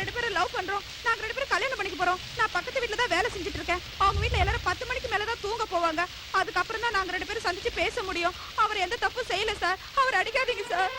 ரெண்டு பேரும் லவ் பண்றோம். நாங்க ரெண்டு பேரும் கல்யாணம் பண்ணிக்க போறோம். நான் பக்கத்து வீட்ல தான் வேலை செஞ்சுட்டு இருக்கேன். அவங்க வீட்ல எல்லாரும் பத்து மணிக்கு மேல தான் தூங்க போவாங்க. அதுக்கப்புறம் தான் நாங்க ரெண்டு பேரும் சந்திச்சு பேச முடியும். அவர் எந்த தப்பும் செய்யல சார் அவர் அடிக்காதீங்க சார்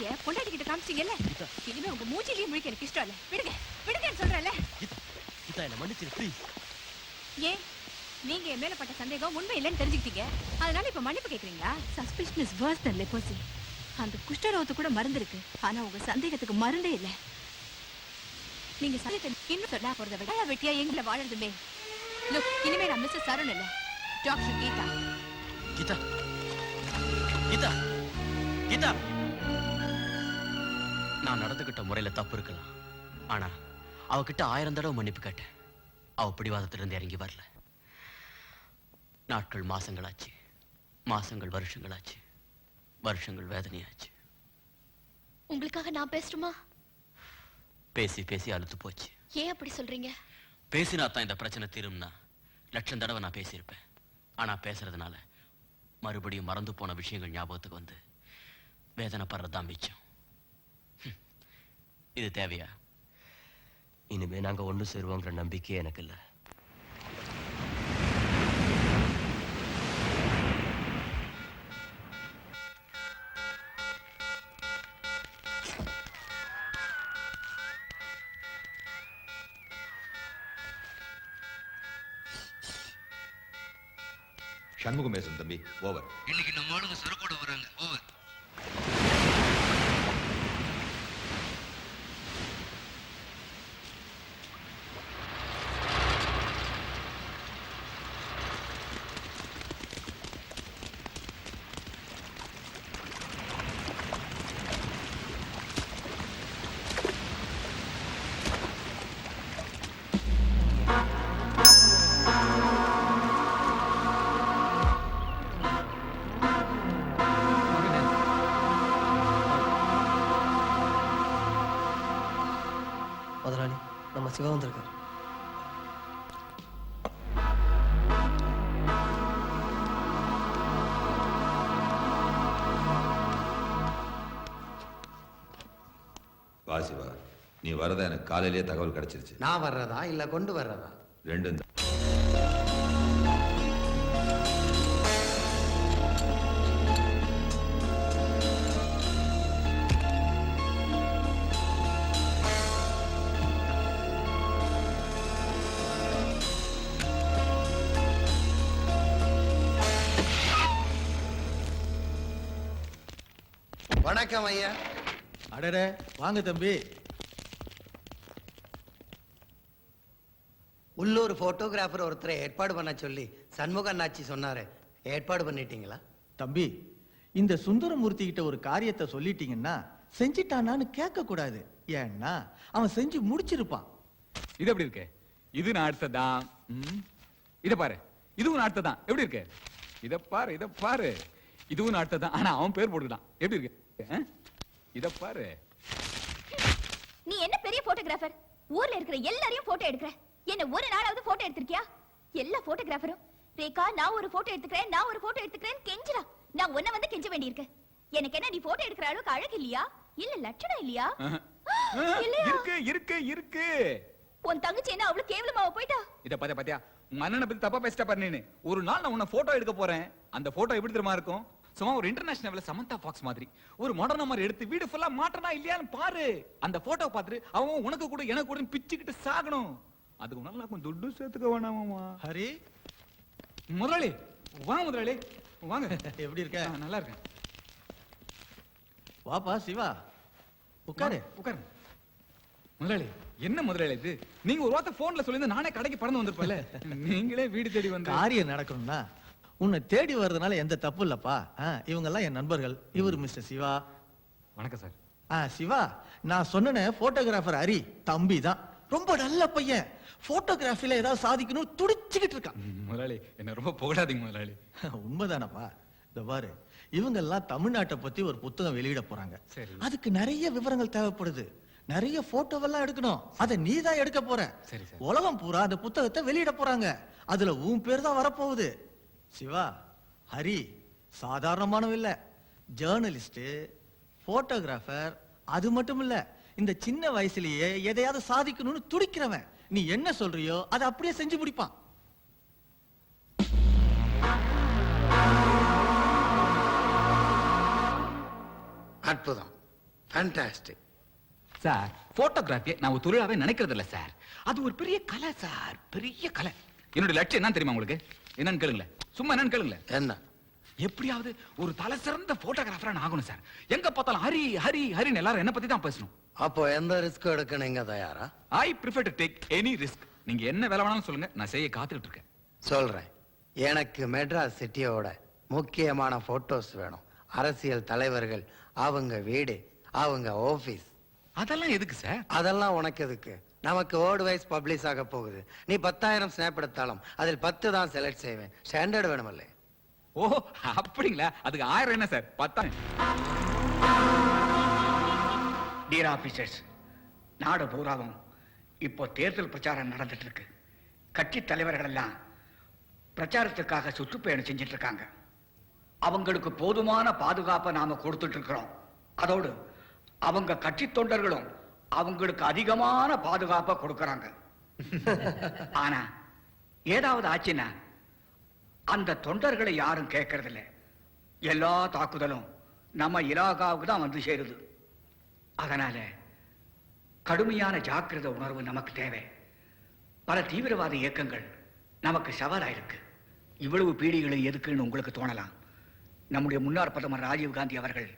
புதிய பொண்டாட்டி கிட்ட காமிச்சீங்கல்ல இனிமே உங்க மூஞ்சிலேயே முழிக்க எனக்கு இஷ்டம் இல்ல. விடுங்க விடுங்கன்னு சொல்றேன்ல. கீதா என்ன மன்னிச்சிரு ப்ளீஸ் ஏன்? நீங்க என் மேல பட்ட சந்தேகம் உண்மை இல்லைன்னு தெரிஞ்சுக்கிட்டீங்க. அதனால இப்ப மன்னிப்பு கேக்குறீங்களா? Suspicion is worse than leprosy. அந்த குஷ்டரோகத்து கூட மருந்து இருக்கு ஆனா உங்க சந்தேகத்துக்கு மருந்தே இல்ல. நீங்க சந்தேகத்தை இன்னும் சொன்னா போறத விட வெட்டியா எங்களை வாழறதுமே. லுக் இனிமே நான் மிஸ்ஸஸ் சரண் இல்ல. டாக்டர் கீதா. கீதா. கீதா. கீதா. நான் நடந்துகிட்ட முறையில தப்பு இருக்கலாம் ஆனா அவகிட்ட ஆயிரம் தடவை மன்னிப்பு கேட்டேன். அவ பிடிவாதத்திலிருந்து இறங்கி வரல. நாட்கள் மாசங்களாச்சு. மாசங்கள் வருஷங்களாச்சு. வருஷங்கள் வேதனையாச்சு. உங்களுக்காக நான் பேசட்டுமா? பேசி பேசி அழுத்து போச்சு. ஏன் அப்படி சொல்றீங்க? பேசினா தான் இந்த பிரச்சனை தீரும்னா லட்சம் தடவை நான் பேசியிருப்பேன். ஆனா பேசுறதுனால மறுபடியும் மறந்து போன விஷயங்கள் ஞாபகத்துக்கு வந்து வேதனைப்படுறது தான் மிச்சம். இது தேவையா? இனிமே நாங்க ஒண்ணு சேருவோங்கிற நம்பிக்கையே எனக்கு இல்லை. சண்முகம் பேசும் தம்பி. ஓவர் இன்னைக்கு நம்ம ஆளுங்க சரக்கோட வராங்க ஓவர் சிவா வந்திருக்காரு வா சிவா நீ வரதா எனக்கு காலையிலேயே தகவல் கிடைச்சிருச்சு நான் வர்றதா இல்ல கொண்டு வர்றதா ரெண்டும் தான். வணக்கம் ஐயா. அடடே வாங்க தம்பி. உள்ளூர் போட்டோகிராஃபர் ஒருத்தரை ஏற்பாடு பண்ண சொல்லி சண்முக அண்ணாச்சி சொன்னாரு. ஏற்பாடு பண்ணிட்டீங்களா? தம்பி இந்த சுந்தரமூர்த்தி கிட்ட ஒரு காரியத்தை சொல்லிட்டீங்கன்னா செஞ்சிட்டானான்னு கேட்க கூடாது ஏன்னா அவன் செஞ்சு முடிச்சிருப்பான். இது எப்படி இருக்கு? இது நான் அடுத்ததான் ம். இத பாரு. இதுவும் நான் அடுத்ததான் எப்படி இருக்கு? இத பாரு இத பாரு. இதுவும் நான் அடுத்ததான். ஆனா அவன் பேர் போட்டுக்கிட்டான். எப்படி இருக்கு? இத பாரு. நீ என்ன பெரிய போட்டோகிராஃபர் ஊர்ல இருக்கிற எல்லாரையும் போட்டோ எடுக்கிற. என்ன ஒரு நாளாவது போட்டோ எடுத்திருக்கியா? எல்லா போட்டோகிராஃபரும் ரேகா நான் ஒரு போட்டோ எடுத்துக்கிறேன் நான் ஒரு போட்டோ எடுத்துக்கிறேன் கெஞ்சுறா. நான் உன்னை வந்து கெஞ்ச வேண்டியிருக்கு. எனக்கு என்ன நீ போட்டோ எடுக்கிற அளவுக்கு அழகு இல்லையா? இல்ல லட்சணம் இல்லையா? இருக்கு இருக்கு இருக்கு. உன் தங்கச்சி என்ன அவ்வளவு கேவலமாவ போயிட்டா? இத பாத்தியா பாத்தியா? அண்ணனை பத்தி தப்பா பேசிட்ட பாரு ஒரு நாள் நான் உன்னை போட்டோ எடுக்க போறேன். அந்த போட்டோ எப்படி தெரியுமா இருக்கும்? சும்மா ஒரு இன்டர்நேஷனல் சமந்தா ஃபாக்ஸ் மாதிரி. ஒரு மாடர்ன மாதிரி எடுத்து வீடு ஃபுல்லா மாட்டனா இல்லையான்னு பாரு. அந்த போட்டோ பார்த்துட்டு அவன் உனக்கு கூட எனக்கு கூட பிச்சுக்கிட்டு சாகணும். அதுக்கு நான் கொஞ்சம் துட்டு சேர்த்துக்க வேணாமாமா ஹரி. முதலாளி வா முதலாளி. வாங்க. எப்படி இருக்க? நல்லா இருக்கேன். வாப்பா சிவா. உட்காரு. உட்காருங்க. முதலாளி என்ன முதலாளி இது? நீங்க ஒரு வார்த்தை போன்ல சொல்லியிருந்தா நானே கடைக்கு பறந்து வந்திருப்பேன்ல. நீங்களே வீடு தேடி வந்து. காரியம் நடக்கணும்னா உன்னை தேடி வர்றதுனால எந்த தப்பு இல்லப்பா. இவங்க எல்லாம் என் நண்பர்கள். இவர் மிஸ்டர் சிவா. வணக்கம் சார். ஆ சிவா நான் சொன்னேனே போட்டோகிராஃபர் ஹரி தம்பி தான். ரொம்ப நல்ல பையன். போட்டோகிராஃபில ஏதாவது சாதிக்கணும் துடிச்சுக்கிட்டு இருக்கான். முதலாளி என்ன ரொம்ப புகழாதீங்க முதலாளி. உண்மைதானப்பா. இந்த பாரு இவங்க எல்லாம் தமிழ்நாட்டை பத்தி ஒரு புத்தகம் வெளியிட போறாங்க. சரி. அதுக்கு நிறைய விவரங்கள் தேவைப்படுது. நிறைய போட்டோவெல்லாம் எடுக்கணும். அதை நீ தான் எடுக்க போற. உலகம் பூரா அந்த புத்தகத்தை வெளியிட போறாங்க. அதுல உன் பேர் தான் வரப்போகுது. சிவா ஹரி சாதாரணமானவ இல்ல. ஜேர்னலிஸ்ட் போட்டோகிராஃபர் அது மட்டும் இல்ல. இந்த சின்ன வயசுலயே எதையாவது சாதிக்கணும்னு துடிக்கிறவன். நீ என்ன சொல்றியோ அதை அப்படியே செஞ்சு முடிப்பான். அற்புதம். ஃபேண்டாஸ்டிக் சார் போட்டோகிராஃபியை நான் ஒரு தொழிலாவே நினைக்கிறது இல்ல சார். அது ஒரு பெரிய கலை சார். பெரிய கலை. என்னோட லட்சியம் என்ன தெரியுமா உங்களுக்கு? என்னன்னு கேளுங்களேன். சும்மா என்னன்னு கேளுங்களேன் என்ன? எப்படியாவது ஒரு தலை சிறந்த போட்டோகிராஃபரா நான் ஆகணும் சார். எங்க பார்த்தாலும் ஹரி ஹரி ஹரின்னு எல்லாரும் என்ன பத்தி தான் பேசணும். அப்போ எந்த ரிஸ்க் எடுக்க நீங்க தயாரா? I prefer to take any risk நீங்க என்ன வேலை வேணாலும் சொல்லுங்க நான் செய்ய காத்துட்டு இருக்கேன். சொல்றேன். எனக்கு மெட்ராஸ் சிட்டியோட முக்கியமான போட்டோஸ் வேணும். அரசியல் தலைவர்கள் அவங்க வீடு அவங்க ஆபீஸ் அதெல்லாம் எதுக்கு சார்? அதெல்லாம் உனக்கு எதுக்கு? நமக்கு வேர்ல்டு வைஸ் பப்ளிஷ் ஆக போகுது. நீ பத்தாயிரம் ஸ்னாப் எடுத்தாலும் அதில் பத்து தான் செலக்ட் செய்வேன். ஸ்டாண்டர்ட் வேணுமல்ல? ஓ அப்படிங்களா? அதுக்கு ஆயிரம் என்ன சார்? பத்தாயிரம். டியர் ஆபீசர்ஸ் நாடு பூராவும் இப்போ தேர்தல் பிரச்சாரம் நடந்துட்டு இருக்கு கட்சி தலைவர்கள் எல்லாம் பிரச்சாரத்துக்காக சுற்றுப்பயணம் செஞ்சுட்டு இருக்காங்க அவங்களுக்கு போதுமான பாதுகாப்பை நாம கொடுத்துட்டு இருக்கிறோம் அதோடு அவங்க கட்சி தொண்டர்களும் அவங்களுக்கு அதிகமான பாதுகாப்பை கொடுக்கறாங்க. ஆனா ஏதாவது ஆச்சுன்னா அந்த தொண்டர்களை யாரும் கேட்கறதில்ல எல்லா தாக்குதலும் நம்ம இலாகாவுக்கு தான் வந்து சேருது. அதனால கடுமையான ஜாக்கிரதை உணர்வு நமக்கு தேவை. பல தீவிரவாத இயக்கங்கள் நமக்கு சவாலா இருக்கு இவ்வளவு பீடிகளை எதுக்குன்னு உங்களுக்கு தோணலாம். நம்முடைய முன்னாள் பிரதமர் ராஜீவ் காந்தி அவர்கள்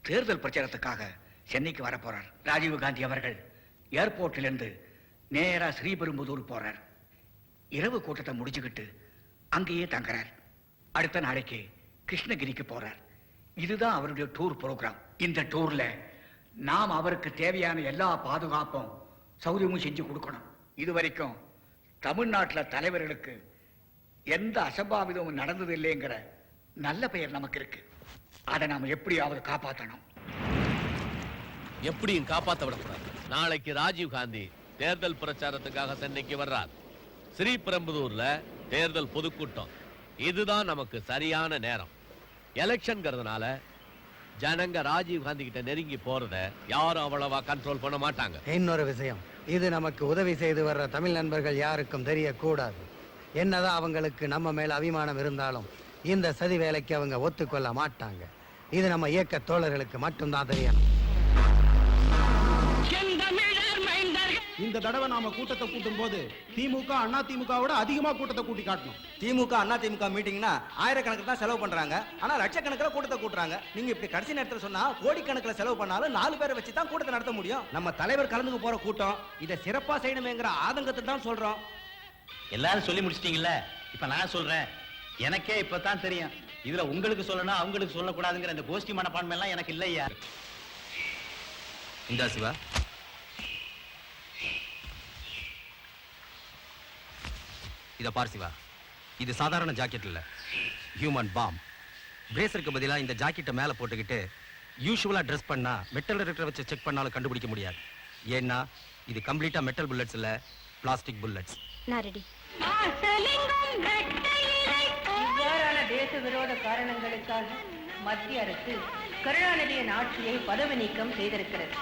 தேர்தல் பிரச்சாரத்துக்காக சென்னைக்கு வர போறார். ராஜீவ் காந்தி அவர்கள் ஏர்போர்ட்டிலிருந்து நேரா ஸ்ரீபெரும்புதூர் போறார். இரவு கூட்டத்தை முடிச்சுக்கிட்டு அங்கேயே தங்குறார். அடுத்த நாளைக்கு கிருஷ்ணகிரிக்கு போறார். இதுதான் அவருடைய டூர் ப்ரோக்ராம். இந்த டூர்ல நாம் அவருக்கு தேவையான எல்லா பாதுகாப்பும் சௌரியமும் செஞ்சு கொடுக்கணும். இது வரைக்கும் தமிழ்நாட்டுல தலைவர்களுக்கு எந்த அசம்பாவிதமும் நடந்தது இல்லைங்கிற நல்ல பெயர் நமக்கு இருக்கு. அதை நாம எப்படியாவது காப்பாற்றணும் எப்படியும் காப்பாத்த விடக்கூடாது நாளைக்கு ராஜீவ் காந்தி தேர்தல் பிரச்சாரத்துக்காக சென்னைக்கு வர்றார். ஸ்ரீபெரும்புதூர்ல தேர்தல் பொதுக்கூட்டம். இதுதான் நமக்கு சரியான நேரம். எலெக்ஷன்ங்கிறதுனால ஜனங்க ராஜீவ் காந்தி கிட்ட நெருங்கி போறத யாரும் அவ்வளவா கண்ட்ரோல் பண்ண மாட்டாங்க. இன்னொரு விஷயம். இது நமக்கு உதவி செய்து வர்ற தமிழ் நண்பர்கள் யாருக்கும் தெரியக்கூடாது. என்னதான் அவங்களுக்கு நம்ம மேல அபிமானம் இருந்தாலும் இந்த சதி வேலைக்கு அவங்க ஒத்துக்கொள்ள மாட்டாங்க. இது நம்ம இயக்க தோழர்களுக்கு மட்டும்தான் தெரியணும். இந்த தடவை நாம கூட்டத்தை கூட்டும் போது திமுக அண்ணா திமுகவோட அதிகமா கூட்டத்தை கூட்டி காட்டணும். திமுக அண்ணா திமுக மீட்டிங்னா ஆயிரக்கணக்கில் தான் செலவு பண்றாங்க. ஆனா லட்சக்கணக்கில் கூட்டத்தை கூட்டுறாங்க. நீங்க இப்படி கடைசி நேரத்தில் சொன்னா கோடிக்கணக்கில் செலவு பண்ணாலும் நாலு பேரை வச்சு தான் கூட்டத்தை நடத்த முடியும். நம்ம தலைவர் கலந்துக்க போற கூட்டம் இதை சிறப்பா செய்யணுமேங்கிற ஆதங்கத்தை தான் சொல்றோம். எல்லாரும் சொல்லி முடிச்சிட்டீங்கல்ல? இப்ப நான் சொல்றேன். எனக்கே இப்பதான் தெரியும். இதுல உங்களுக்கு சொல்லணும் அவங்களுக்கு சொல்லக்கூடாதுங்கிற இந்த கோஷ்டி மனப்பான்மை எல்லாம் எனக்கு இல்லையா? இந்தா சிவா. இத பார் சிவா. இது சாதாரண ஜாக்கெட் இல்ல. ஹியூமன் பாம் பிரேசருக்கு பதிலா இந்த ஜாக்கெட்டை மேல போட்டுக்கிட்டு யூஷுவலா ட்ரெஸ் பண்ணா மெட்டல் டிடெக்டர் வச்சு செக் பண்ணாலும் கண்டுபிடிக்க முடியாது. ஏன்னா இது கம்ப்ளீட்டா மெட்டல் புல்லட்ஸ் இல்ல பிளாஸ்டிக் புல்லட்ஸ் நான் ரெடி இவ்வாறான தேச விரோத காரணங்களுக்காக மத்திய அரசு கருணாநிதியின் ஆட்சியை பதவி நீக்கம் செய்திருக்கிறது.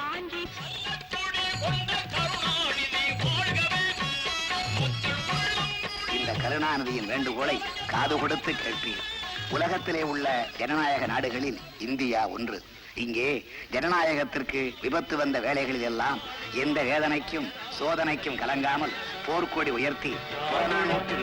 கருணாநிதியின் வேண்டுகோளை காது கொடுத்து கேட்பீர். உலகத்திலே உள்ள ஜனநாயக நாடுகளில் இந்தியா ஒன்று. இங்கே ஜனநாயகத்திற்கு விபத்து வந்த வேலைகளில் எல்லாம் எந்த வேதனைக்கும் சோதனைக்கும் கலங்காமல் போர்க்கொடி உயர்த்தி புறநானூற்று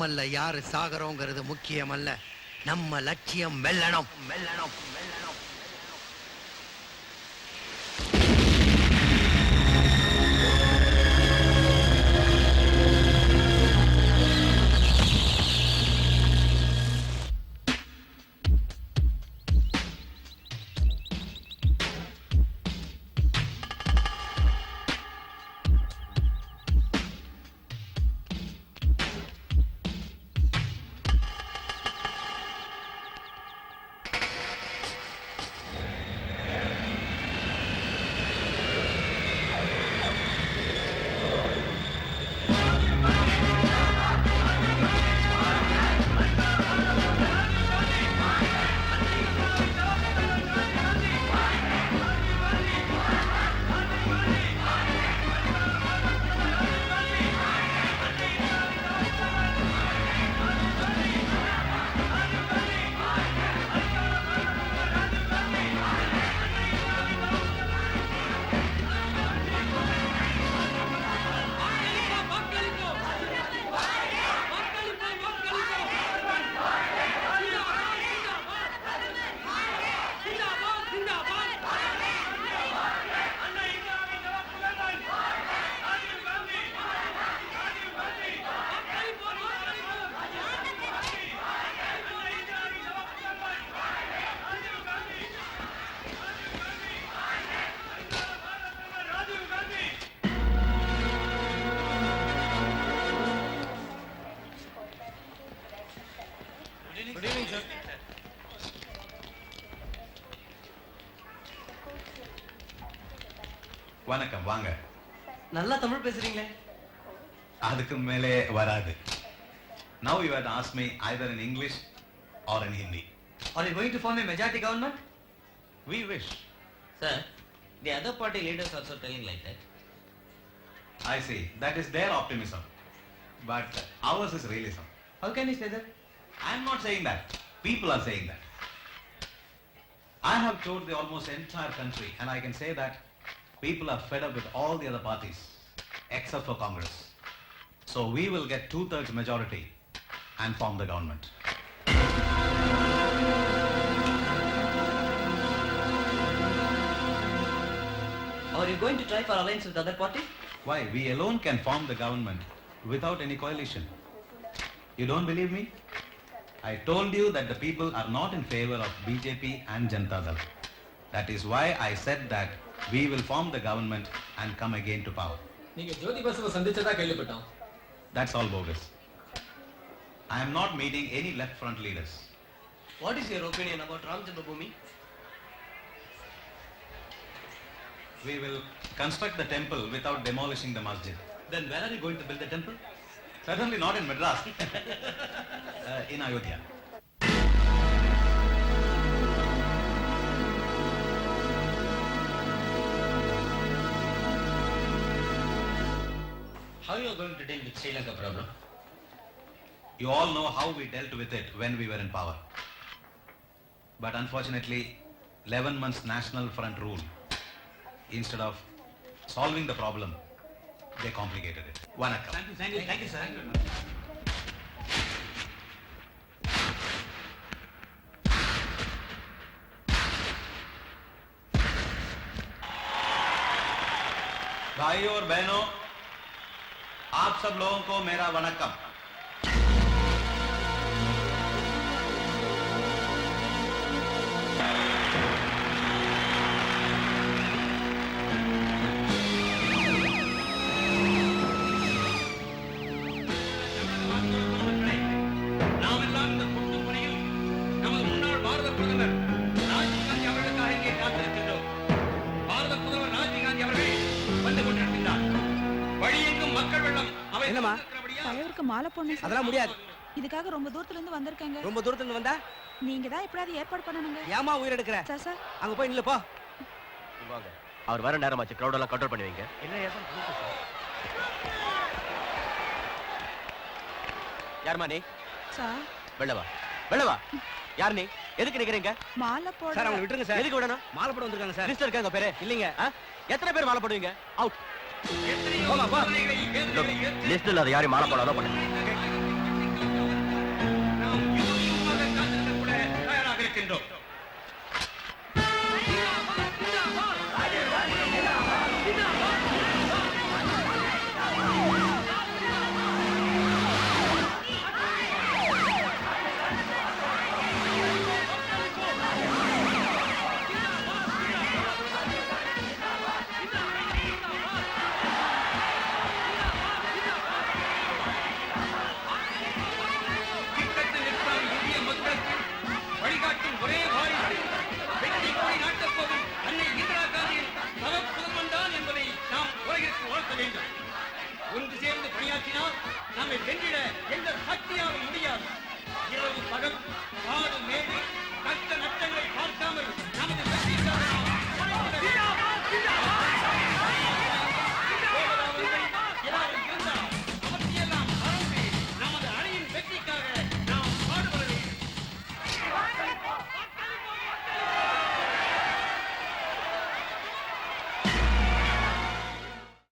நம்மள யாரு சாகிறோங்கிறது முக்கியம் அல்ல நம்ம லட்சியம் வெல்லணும். வெல்லணும். வணக்கம் வாங்க நல்லா தமிழ் பேசுறீங்களே அதுக்கு மேலே வராது now you had ask me either in English or in Hindi Are you going to form a majority government? We wish Sir, the other party leaders also telling like that. I see. That is their optimism. But ours is realism. How can you say that? I am not saying that. People are saying that. I have toured the almost entire country and I can say that people are fed up with all the other parties except for Congress. So we will get two-thirds majority and form the government. Are you going to try for alliance with other parties? Why? We alone can form the government without any coalition. You don't believe me? I told you that the people are not in favor of BJP and Janata Dal. That is why I said that we will form the government and come again to power. நீங்க ஜோதி பசுவை சந்திச்சதா கேள்விப்பட்டோம் That's all bogus. I am not meeting any left front leaders. What is your opinion about Ram Janmabhoomi? We will construct the temple without demolishing the masjid. Then where are you going to build the temple? Certainly not in Madras. uh, in Ayodhya. How you are going to deal with Sri Lanka problem? You all know how we dealt with it when we were in power. But unfortunately, 11 months National Front rule, instead of solving the problem, they complicated it. Vanakkam. Thank you, thank you, thank you, sir. भाइयों और बहनों आप सब लोगों को मेरा वनक्कम மாலை போடணும் அதெல்லாம் முடியாது. இதுக்காக ரொம்ப தூரத்துல இருந்து வந்திருக்காங்க. ரொம்ப தூரத்துல இருந்து வந்தா? நீங்க தான் எப்படியாவது ஏற்பாடு பண்ணணுங்க. ஏமா உயிர் எடுக்கிற? சார் சார் அங்க போய் நில்லு போ. வாங்க. அவர் வர நேரமாச்சு crowd எல்லாம் கண்ட்ரோல் பண்ணி வைங்க யாருமா நீ? சார் வெளில வா. வெளில வா. யார் நீ? எதுக்கு நிக்கிறீங்க? மாலை போட சார் அவங்களை விட்டுருங்க சார். எதுக்கு விடணும்? மாலை போட வந்திருக்காங்க சார். லிஸ்ட் இருக்காங்க பேரு? இல்லைங்க? எத்தனை பேர் மாலை போடுவீங்க அவுட் போமா போ யாரையும் நாங்கள் வென்றிட எங்கள்